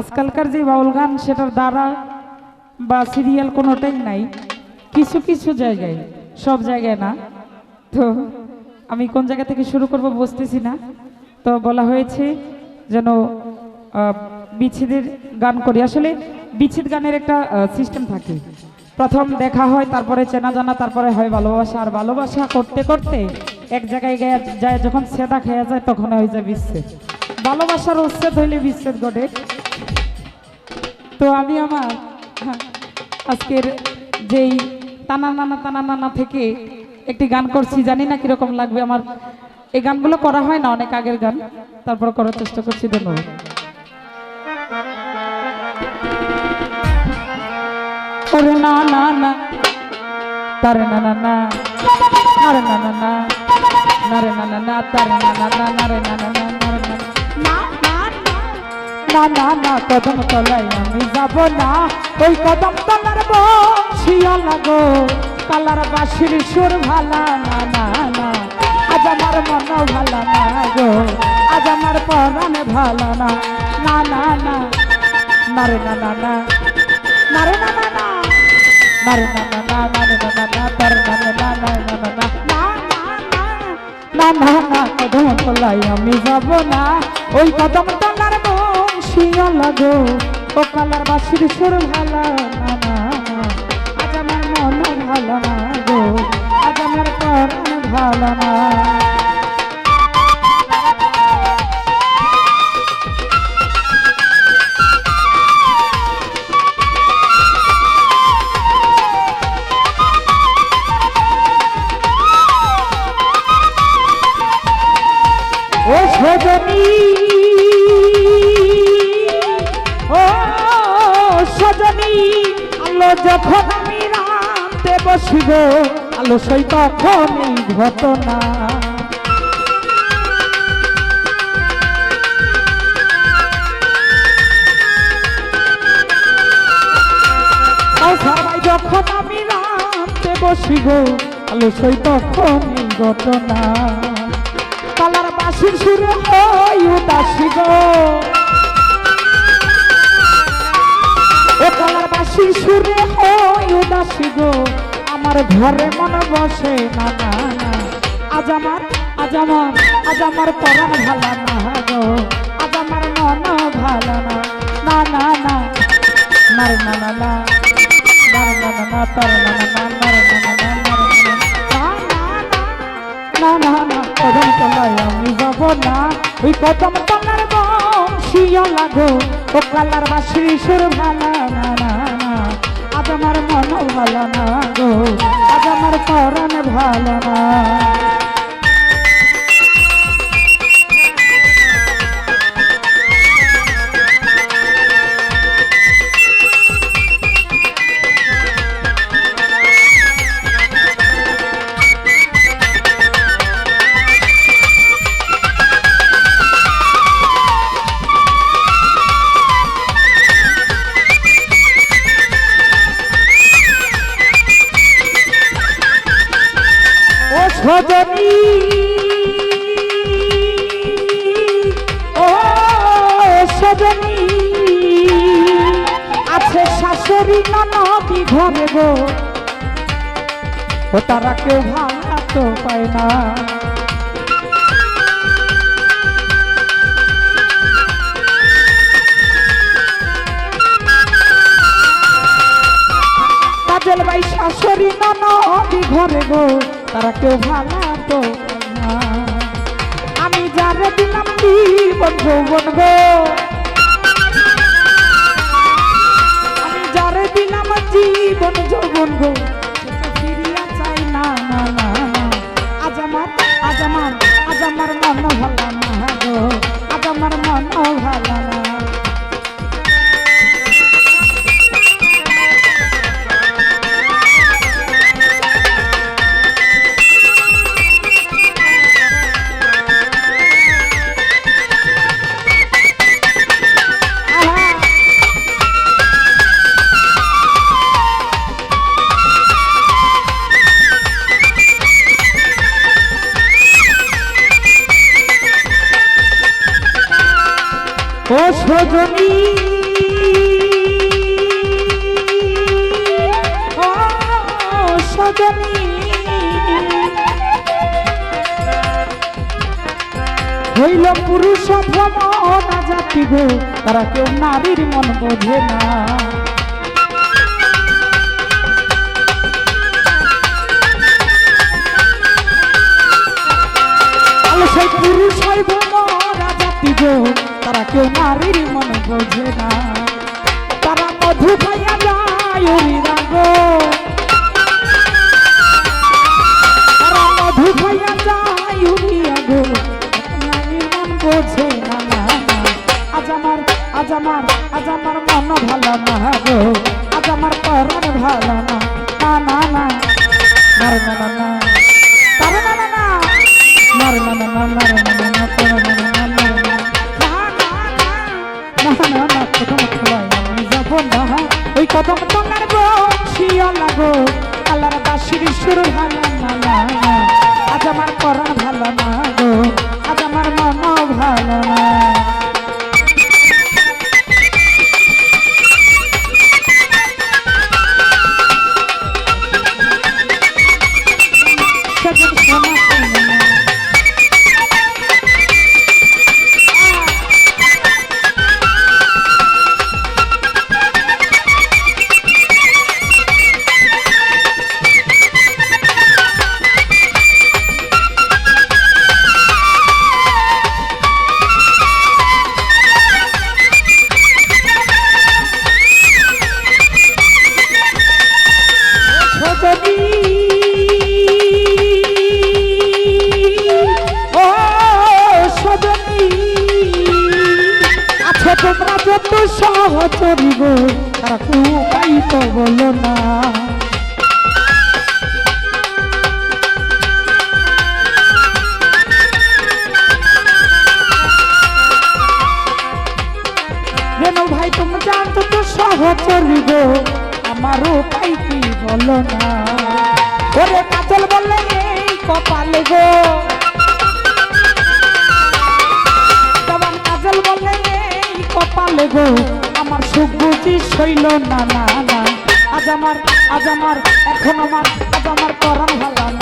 আজকালকার যে বাউল গান, সেটার দ্বারা বা সিরিয়াল কোনোটাই নাই। কিছু কিছু জায়গায়, সব জায়গায় না। তো আমি কোন জায়গা থেকে শুরু করব বুঝতেছি না। তো বলা হয়েছে যেন বিচ্ছেদের গান করি। আসলে বিচ্ছেদ গানের একটা সিস্টেম থাকে। প্রথম দেখা হয়, তারপরে চেনা জানা, তারপরে হয় ভালোবাসা। আর ভালোবাসা করতে করতে এক জায়গায় গিয়ে যায়, যখন সেদা খেয়ে যায়, তখন হয়ে যায় বিচ্ছেদ। ভালোবাসার উচ্ছেদ হইলে বিচ্ছেদ ঘটে। তো আমি আমার হ্যাঁ, আজকের যেই টানা নানা টানা নানা থেকে একটি গান করছি জানি না কীরকম লাগবে আমার এই গানগুলো করা হয় না অনেক আগের গান তারপর করার চেষ্টা করছি ধন্যবাদ ওরে না না না তারে না না না আরে না না না নারে না না না তারে না না না না না না না না না না না না না কদম তলায় আমি যাব না ওই কদম তলার বংশিয়া লাগো কালার বাসির সুর ভালা না না না আজ আমার মন ভালা না গো আজ আমার পরাণ ভালা না না না না নারে না না না নারে না না না নারে না না না নারে না না না না না না না না না না না না না না কদম তলায় আমি যাব না ওই কদম তলার বংশিয়া লাগো ও কালার বাসির সুর ভালা আজ আমার মন ভালো গো, আজ আমার পরাণ ভালো বসিব আলো সই তখন এই ঘটনা। সবাই যখন আমি রাতে বসিব আলো সই তখন এই ঘটনা। কালার বাসির সুরে হই উদাসী গো। ও কালার বাসির সুরে হই উদাসী গো। আমার ঘরে মন বসে না না না আজ আমার আজ আমার আজ আমার পরাণ ভালা না গো আজ আমার মন ভালা না না না না না না না না না না তারে না না না নারে না না না না না না না না না কদম তলায় আমি যাব না ওই কদম তলার বংশিয়া লাগো ও কালার বাসির সুর ভালা ভালো না গো। আজ আমার পরণ ভালো না। ও তারা কেউ ভাঙা পায় না কাজল ভাই, শাশুড়ি, ননদি ঘরে গো, তারা কেউ না। আমি যারে দিলাম জীবন যৌবন গো One Monroe. সজনী সজনী হইল পুরুষ ভ্রমণা জাতি গো, তারা কেউ নারীর মন বোঝে না। সেই পুরুষ হয় ভ্রমণা জাতি গো তারা কেউ নারীর মন বোঝে না। তারা মধু খাইয়া যায় উড়িরা গো তারা মধু খাইয়া যায় গো নারীর মন বোঝে না। আজ আমার আজ আমার আজ আমার মন ভালো না গো। আজ আমার পরাণ ভালো না না না। না না না না। কদম তলার বংশী লাগো। সহচরি তারা না। ভাই, তুমি জানতো তো সহচরি গো আমার উপায় কি বলো না। ওরে কাজল বললে এই কপালে গো। তখন কাজল বললে কপালে গো, আমার সুখ শৈল না না না। আজ আমার আজ আমার, এখন আমার, আজ আমার করম ভালো না।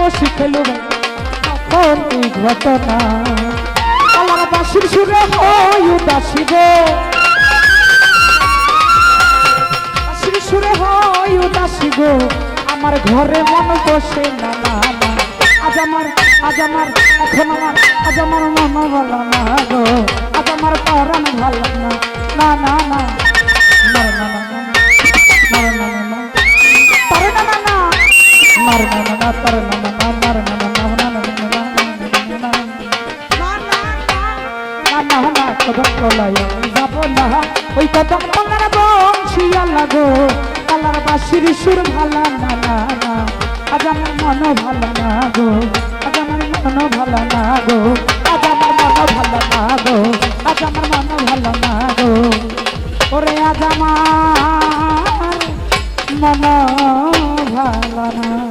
বসি খেলব তখন এই ঘটনা। আমার বাসির সুরে হই উদাসী গো। বাসির সুরে হই উদাসী গো। আমার ঘরে মন বসে না আজ আমার আজ আমার, এখন আমার, আজ আমার মন ভালো না গো। আজ আমার পরাণ ভালো না না না। ভালো না আজ আমার মন ভালো না গো। আজ আমার মন ভালো না গো। আজ আমার মন ভালো না গো। আজ আমার মন ভালো না গো। ওরে আজ আমার মন ভালো না